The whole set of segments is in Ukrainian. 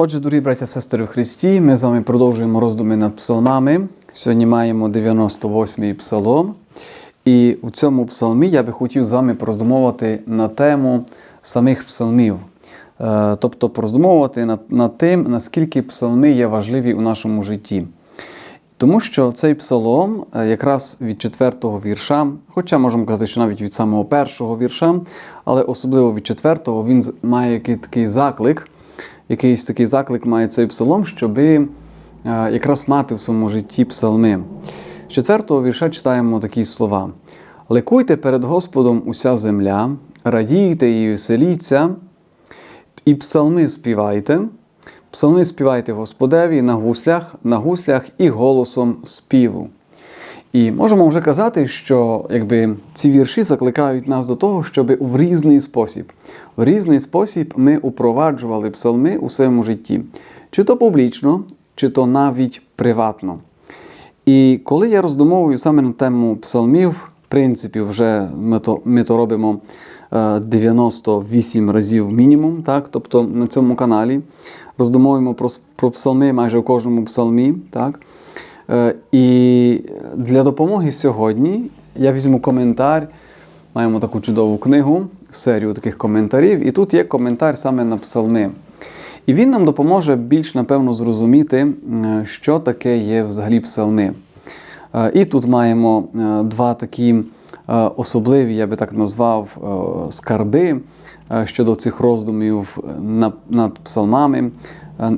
Отже, дорогі браття та сестри в Христі, ми з вами продовжуємо роздуми над псалмами. Сьогодні маємо 98-й псалом. І у цьому псалмі я би хотів з вами пороздумовувати на тему самих псалмів. Е, Тобто пороздумовувати над, над тим, наскільки псалми є важливі у нашому житті. Тому що цей псалом е, якраз від четвертого вірша, хоча можемо казати, що навіть від самого першого вірша, але особливо від четвертого, він має такий заклик, якийсь такий заклик має цей псалом, щоби е, якраз мати в своєму житті псалми. З четвертого вірша читаємо такі слова: Ликуйте перед Господом уся земля, радійте і веселіться, і псалми співайте. Псалми співайте Господеві на гуслях, на гуслях і голосом співу. І можемо вже казати, що якби ці вірші закликають нас до того, щоб в різний спосіб, в різний спосіб ми упроваджували псалми у своєму житті, чи то публічно, чи то навіть приватно. І коли я роздумовую саме на тему псалмів, в принципі, вже ми то, ми то робимо е, 98 разів мінімум, так? тобто на цьому каналі роздумовуємо про, про псалми майже у кожному псалмі. Так? Е, І для допомоги сьогодні я візьму коментар. Маємо таку чудову книгу, серію таких коментарів, і тут є коментар саме на псалми. І він нам допоможе більш напевно зрозуміти, е, що таке є взагалі псалми. Е, І тут маємо два такі особливі, я би так назвав, скарби щодо цих роздумів над псалмами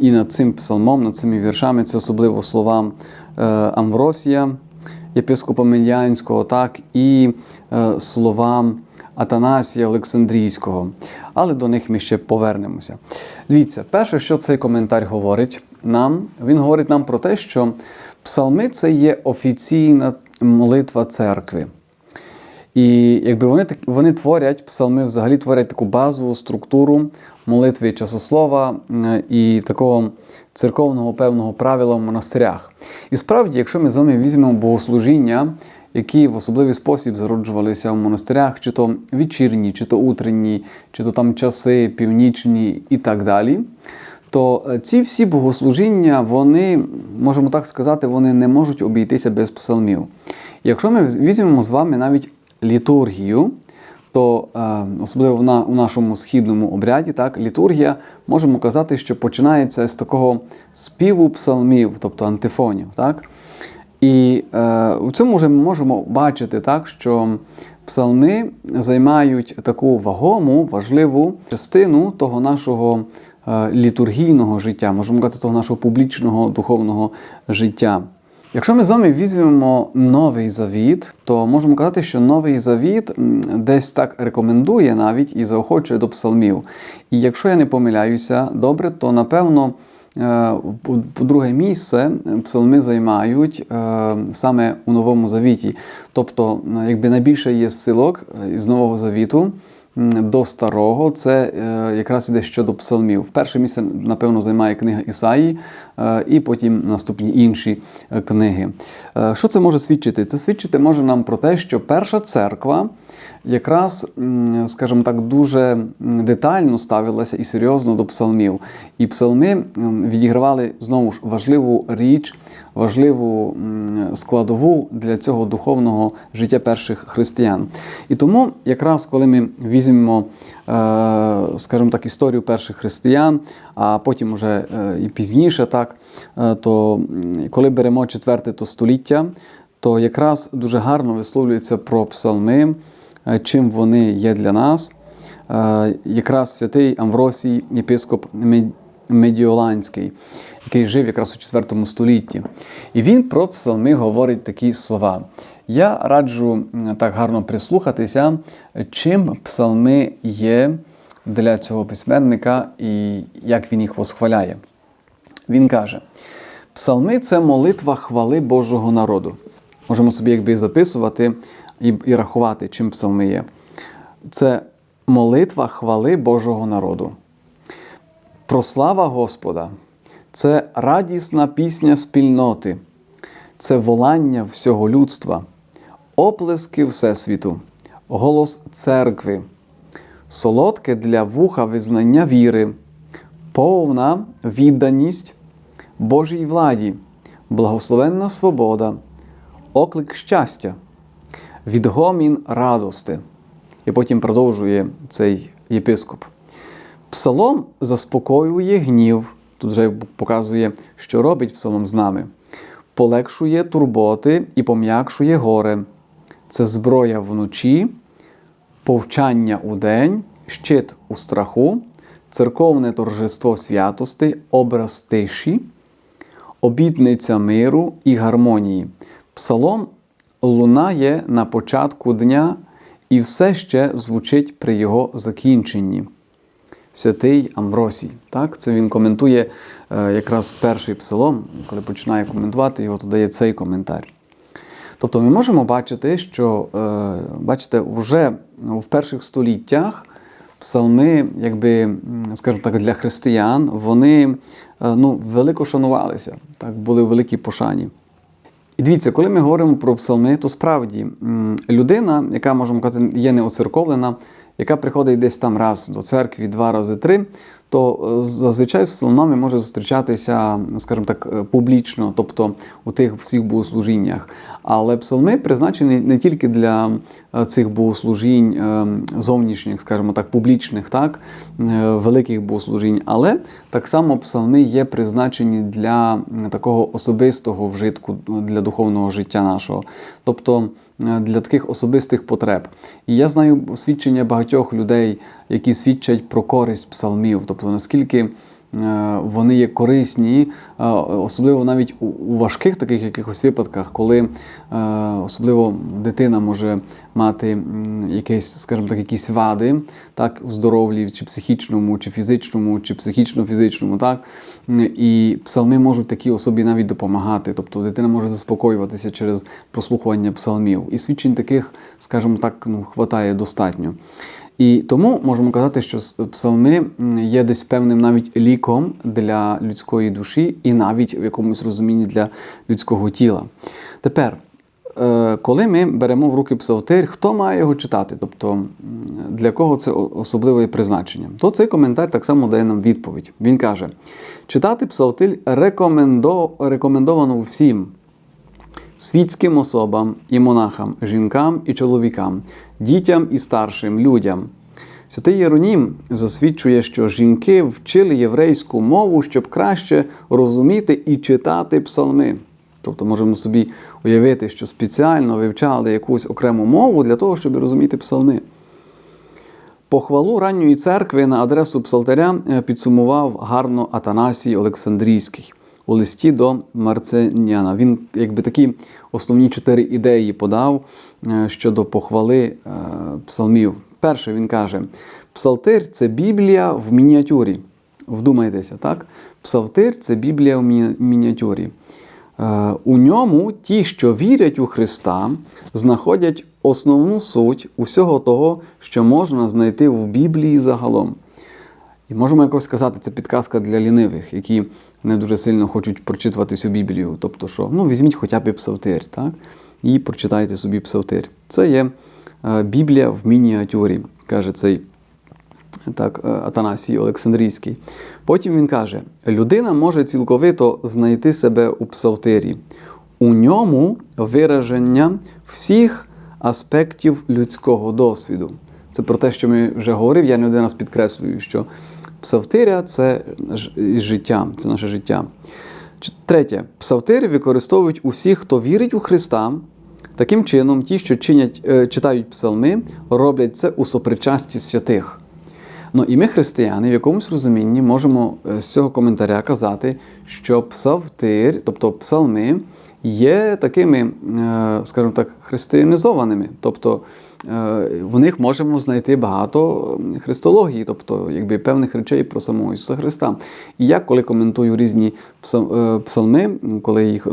і над цим псалмом, над цими віршами. Це особливо слова Амвросія, єпископа Медіанського, так і словам слова Атанасія Олександрійського. Але до них ми ще повернемося. Дивіться, перше, що цей коментар говорить нам, він говорить нам про те, що псалми це є офіційна молитва церкви. І якби вони так вони творять псалми, взагалі творять таку базову структуру молитви часослова і такого церковного певного правила в монастирях. І справді, якщо ми з вами візьмемо богослужіння, які в особливий спосіб зароджувалися в монастирях, чи то вечірні, чи то утренні, чи то там часи, північні і так далі. То е, ці всі богослужіння, вони, можемо так сказати, вони не можуть обійтися без псалмів. Якщо ми візьмемо з вами навіть літургію, то е, особливо у нашому східному обряді, так, літургія, можемо казати, що починається з такого співу псалмів, тобто антифонів. Так? І е, у цьому вже ми можемо бачити, так, що псалми займають таку вагому, важливу частину того нашого е, літургійного життя, можемо казати, того нашого публічного духовного життя. Якщо ми з вами візьмемо новий завіт, то можемо казати, що новий завіт десь так рекомендує навіть і заохочує до псалмів. І якщо я не помиляюся добре, то напевно. е, по- По-друге місце псалми займають е, саме у Новому Завіті. Тобто, якби найбільше є силок е, із Нового Завіту до Старого, це е, якраз іде щодо псалмів. Перше місце, напевно, займає книга Ісаї, е, і потім наступні інші е, книги. Що це може свідчити? Це свідчити може нам про те, що перша церква якраз, скажімо так, дуже детально ставилася і серйозно до псалмів. І псалми відігравали знову ж важливу річ, важливу складову для цього духовного життя перших християн. І тому, якраз коли ми візьмемо, е, скажімо так, історію перших християн, а потім уже е, і пізніше, так, е, то коли беремо четверте то століття, то якраз дуже гарно висловлюється про псалми, чим вони є для нас. Якраз святий Амвросій, єпископ Мед- Медіоланський, який жив якраз у 4 столітті. І він про псалми говорить такі слова. Я раджу так гарно прислухатися, чим псалми є для цього письменника і як він їх восхваляє. Він каже: Псалми це молитва хвали Божого народу. Можемо собі якби записувати і, і рахувати, чим псалми є. Це молитва хвали Божого народу. Прослава Господа це радісна пісня спільноти, це волання всього людства, оплески Всесвіту, голос церкви, солодке для вуха визнання віри, повна відданість Божій владі, благословенна свобода, оклик щастя, відгомін радости. І потім продовжує цей єпископ. Псалом заспокоює гнів, тут вже показує, що робить псалом з нами, полегшує турботи і пом'якшує горе. Це зброя вночі, повчання у день, щит у страху, церковне торжество святости, образ тиші, обітниця миру і гармонії. Псалом лунає на початку дня і все ще звучить при його закінченні. Святий Амвросій. Так? Це він коментує е, якраз перший псалом, коли починає коментувати його, то дає цей коментар. Тобто ми можемо бачити, що е, бачите, вже в перших століттях псалми, якби, скажімо так, для християн, вони е, ну, велико шанувалися, так, були в великій пошані. І дивіться, коли ми говоримо про псалми, то справді людина, яка, можемо казати, є неоцерковлена, яка приходить десь там раз до церкви, два рази три, то е, зазвичай псалмами може зустрічатися, скажімо так, е, публічно, тобто у тих всіх богослужіннях. Але псалми призначені не тільки для е, цих богослужінь зовнішніх, скажімо так, публічних, так, великих богослужінь, але так само псалми є призначені для такого особистого вжитку, для духовного життя нашого. Тобто для таких особистих потреб. І я знаю свідчення багатьох людей, які свідчать про користь псалмів, тобто наскільки е, вони є корисні, е, особливо навіть у- важких таких якихось випадках, коли е, особливо дитина може мати м, якесь, скажімо так, якісь вади, так, у здоров'ї, чи психічному, чи фізичному, чи психічно-фізичному, так. І псалми можуть такій особі навіть допомагати. Тобто дитина може заспокоюватися через прослухування псалмів. І свідчень таких, скажімо так, ну, хватає достатньо. І тому можемо казати, що псалми є десь певним навіть ліком для людської душі і навіть в якомусь розумінні для людського тіла. Тепер, е, коли ми беремо в руки псалтир, хто має його читати? Тобто для кого це особливе призначення? То цей коментар так само дає нам відповідь. Він каже: читати псалтир рекомендо, рекомендовано всім світським особам і монахам, жінкам і чоловікам, дітям і старшим людям. Святий Єронім засвідчує, що жінки вчили єврейську мову, щоб краще розуміти і читати псалми. Тобто можемо собі уявити, що спеціально вивчали якусь окрему мову для того, щоб розуміти псалми. Похвалу ранньої церкви на адресу псалтаря е, підсумував гарно Атанасій Олександрійський у листі до Марценяна. Він якби такі основні чотири ідеї подав е, щодо похвали е, псалмів. Перше, він каже: Псалтир це Біблія в мініатюрі. Вдумайтеся, так? Псалтир це Біблія в мініатюрі. Е, У ньому ті, що вірять у Христа, знаходять основну суть усього того, що можна знайти в Біблії загалом. І можемо якось сказати, це підказка для лінивих, які не дуже сильно хочуть прочитувати всю Біблію. Тобто, що ну, візьміть хоча б псалтир, так? і прочитайте собі псалтир. Це є е, Біблія в мініатюрі, каже цей так, е, Атанасій Олександрійський. Потім він каже: людина може цілковито знайти себе у псалтирі. У ньому вираження всіх аспектів людського досвіду. Це про те, що ми вже говорив, я не один раз підкреслюю, що псалтиря це життя, це наше життя. Третє, псалтири використовують усі, хто вірить у Христа. Таким чином, ті, що чинять, е, читають псалми, роблять це у сопричасті святих. Ну і ми, християни, в якомусь розумінні можемо е, з цього коментаря казати, що псалтир, тобто псалми, є такими, е, скажімо так, християнізованими. Тобто е, в них можемо знайти багато христології, тобто якби певних речей про самого Ісуса Христа. І я, коли коментую різні е, псалми, коли їх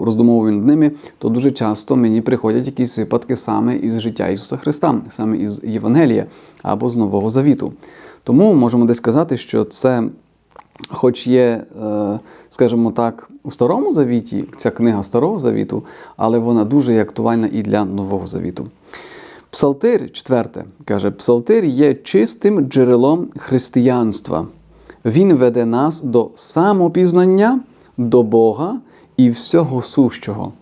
роздумовую над ними, то дуже часто мені приходять якісь випадки саме із життя Ісуса Христа, саме із Євангелія або з Нового Завіту. Тому можемо десь сказати, що це, хоч є, е, скажімо так, у Старому Завіті, ця книга Старого Завіту, але вона дуже є актуальна і для Нового Завіту. Псалтир, четверте, каже, Псалтир є чистим джерелом християнства. Він веде нас до самопізнання, до Бога і всього сущого.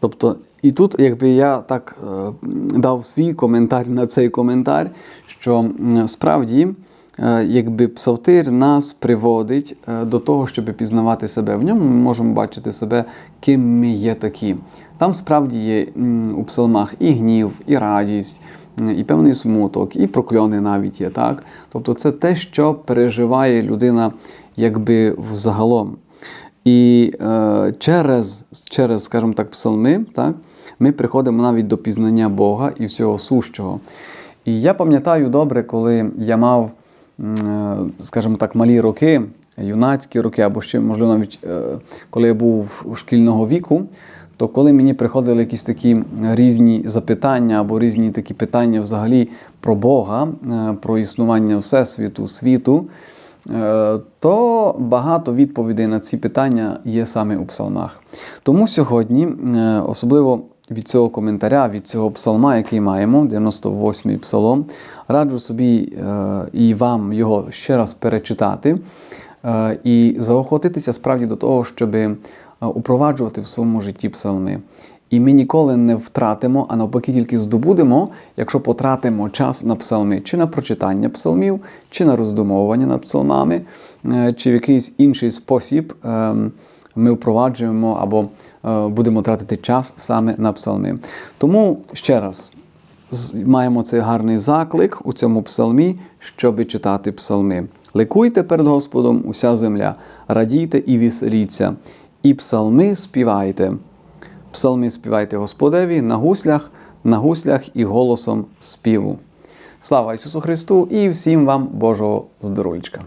Тобто, і тут, якби я так е, дав свій коментар на цей коментар, що справді, якби псалтир нас приводить е, до того, щоб пізнавати себе. В ньому ми можемо бачити себе, ким ми є такі. Там справді є у псалмах і гнів, і радість, і певний смуток, і прокльони навіть є. Так? Тобто, це те, що переживає людина, якби взагалом. І е, через, через, скажімо так, псалми, так, ми приходимо навіть до пізнання Бога і всього сущого. І я пам'ятаю добре, коли я мав, е, скажімо так, малі роки, юнацькі роки, або ще, можливо, навіть е, коли я був шкільного віку, то коли мені приходили якісь такі різні запитання або різні такі питання взагалі про Бога, е, про існування Всесвіту, світу, Е, то багато відповідей на ці питання є саме у псалмах. Тому сьогодні, е, особливо від цього коментаря, від цього псалма, який маємо, 98-й псалом, раджу собі е, і вам його ще раз перечитати е, і заохотитися справді до того, щоб упроваджувати в своєму житті псалми. І ми ніколи не втратимо, а навпаки, тільки здобудемо, якщо потратимо час на псалми, чи на прочитання псалмів, чи на роздумовування над псалмами, е, чи в якийсь інший спосіб е, ми впроваджуємо або е, будемо тратити час саме на псалми. Тому ще раз маємо цей гарний заклик у цьому псалмі, щоб читати псалми. Ликуйте перед Господом уся земля, радійте і веселіться, і псалми співайте. Псалми співайте Господеві на гуслях, на гуслях і голосом співу. Слава Ісусу Христу і всім вам Божого здоров'ячка!